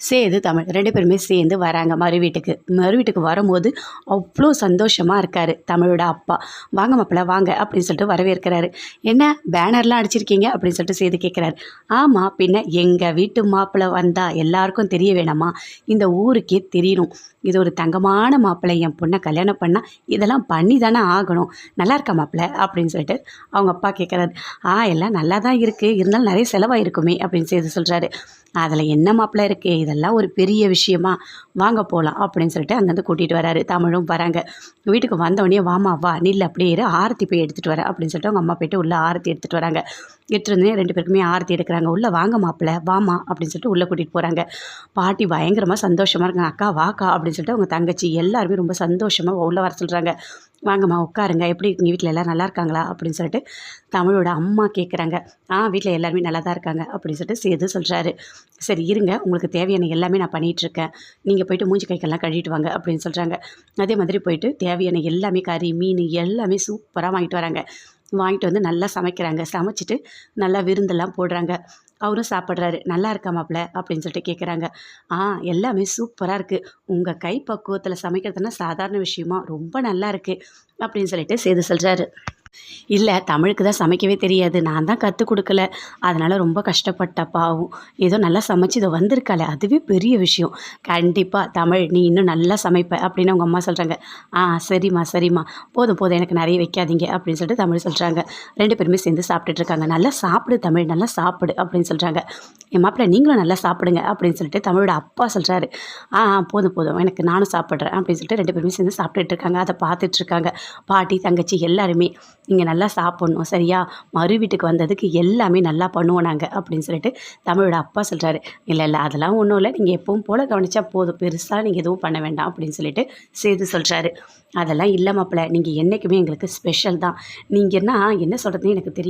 சேது தமிழ் ரெண்டு பேருமே சேர்ந்து வராங்க மறு வீட்டுக்கு. மறு வீட்டுக்கு வரும்போது அவ்வளோ சந்தோஷமாக இருக்கார் தமிழோட அப்பா. வாங்க மாப்பிள்ள வாங்க அப்படின்னு சொல்லிட்டு வரவேற்கிறாரு. என்ன பேனர்லாம் அடிச்சிருக்கீங்க? அப்படின்னு சொல்லிட்டு சேது கேட்குறாரு. ஆமாம் பின்ன எங்கள் வீட்டு மாப்பிள்ளை வந்தால் எல்லாருக்கும் தெரிய வேணாமா? இந்த ஊருக்கே தெரியணும். இது ஒரு தங்கமான மாப்பிள்ளை என் பொண்ணை கல்யாணம் பண்ணால் இதெல்லாம் பண்ணி தானே ஆகணும். நல்லா இருக்கா மாப்பிள்ளை? அப்படின்னு சொல்லிட்டு அவங்க அப்பா கேட்குறாரு ஆ எல்லாம் நல்லா தான் இருக்குது இருந்தாலும் நிறைய செலவாயிருக்குமே அப்படின்னு சொல்லி சொல்கிறாரு அதில் என்ன மாப்பிள்ளை இருக்குது இதெல்லாம் ஒரு பெரிய விஷயமா? வாங்க போகலாம் அப்படின்னு சொல்லிட்டு அங்கேருந்து கூட்டிகிட்டு வராரு. தமிழும் வராங்க. வீட்டுக்கு வந்தோடனே வாமா வா நில் அப்படியே இரு. ஆரத்தி போய் எடுத்துகிட்டு வரேன் அப்படின்னு சொல்லிட்டு அவங்க அம்மா போயிட்டு உள்ளே ஆரத்தி எடுத்துகிட்டு வராங்க. எடுத்துகிட்டு வந்து ரெண்டு பேருக்குமே ஆரத்தி எடுக்கிறாங்க. உள்ளே வாங்க மாப்பிள்ள வாமா அப்படின்னு சொல்லிட்டு உள்ளே கூட்டிகிட்டு போகிறாங்க பாட்டி பயங்கரமாக சந்தோஷமாக இருக்காங்க. அக்கா வாக்கா அப்படின்னு சொல்லிட்டு அவங்க தங்கச்சி எல்லாருமே ரொம்ப சந்தோஷமாக உள்ளே வர சொல்கிறாங்க வாங்கம்மா உட்காருங்க. எப்படி இருக்கீங்க வீட்டில் எல்லோரும் நல்லா இருக்காங்களா? அப்படின்னு சொல்லிட்டு தமிழோட அம்மா கேட்குறாங்க ஆ வீட்டில் எல்லாருமே நல்லா தான் இருக்காங்க. அப்படின்னு சொல்லிட்டு சேது சொல்கிறாரு சரி இருங்க. உங்களுக்கு தேவையான எல்லாமே நான் பண்ணிகிட்ருக்கேன் நீங்கள் போயிட்டு மூஞ்சி கைக்கெல்லாம் கழுவிட்டு வாங்க. அப்படின்னு சொல்கிறாங்க அதே மாதிரி போயிட்டு தேவையான எல்லாமே கறி மீன் எல்லாமே சூப்பராக வாங்கிட்டு வராங்க. வாங்கிட்டு வந்து நல்லா சமைக்கிறாங்க. சமைச்சிட்டு நல்லா விருந்தெல்லாம் போடுறாங்க. அவரும் சாப்பிட்றாரு. நல்லா இருக்கா மாப்பிள்ள அப்படின்னு சொல்லிட்டு கேட்குறாங்க ஆ எல்லாமே சூப்பராக இருக்குது உங்கள் கை பக்குவத்தில் சமைக்கிறதுனா சாதாரண விஷயமா ரொம்ப நல்லா இருக்குது அப்படின்னு சொல்லிட்டு சேது சொல்கிறாரு இல்லை தமிழுக்கு தான் சமைக்கவே தெரியாது. நான் தான் கற்றுக் கொடுக்கல. அதனால் ரொம்ப கஷ்டப்பட்ட பாவம் ஏதோ நல்லா சமைச்சு இதை வந்திருக்காளே. அதுவே பெரிய விஷயம். கண்டிப்பாக தமிழ் நீ இன்னும் நல்லா சமைப்ப அப்படின்னு அவங்க அம்மா சொல்கிறாங்க ஆ சரிம்மா சரிம்மா. போதும் போதும். எனக்கு நிறைய வைக்காதீங்க அப்படின்னு சொல்லிட்டு தமிழ் சொல்கிறாங்க ரெண்டு பேருமே சேர்ந்து சாப்பிட்டுட்டு இருக்காங்க. நல்லா சாப்பிடு தமிழ். நல்லா சாப்பிடு அப்படின்னு சொல்கிறாங்க என் மாப்பிள்ளை நீங்களும் நல்லா சாப்பிடுங்க அப்படின்னு சொல்லிட்டு தமிழோட அப்பா சொல்கிறாரு ஆ போதும் போதும். எனக்கு நானும் சாப்பிட்றேன் அப்படின்னு சொல்லிட்டு ரெண்டு பேருமே சேர்ந்து சாப்பிட்டுட்டு இருக்காங்க. அதை பார்த்துட்டு இருக்காங்க. பாட்டி தங்கச்சி எல்லாருமே. நீங்கள் நல்லா சாப்பிட்ணும் சரியா? மறு வீட்டுக்கு வந்ததுக்கு எல்லாமே நல்லா பண்ணுவோம் நாங்கள் அப்படின்னு சொல்லிட்டு தமிழோட அப்பா சொல்கிறாரு இல்லை இல்லை அதெல்லாம் ஒன்றும் இல்லை. நீங்கள் எப்பவும் போல் கவனிச்சா போதும். பெருசாக நீங்கள் எதுவும் பண்ண வேண்டாம் அப்படின்னு சொல்லிட்டு சேது சொல்கிறாரு அதெல்லாம் இல்லை மாப்பிள்ள. நீங்கள் என்றைக்குமே எங்களுக்கு ஸ்பெஷல் தான். நீங்கன்னா என்ன சொல்கிறதுன்னு எனக்கு தெரியல.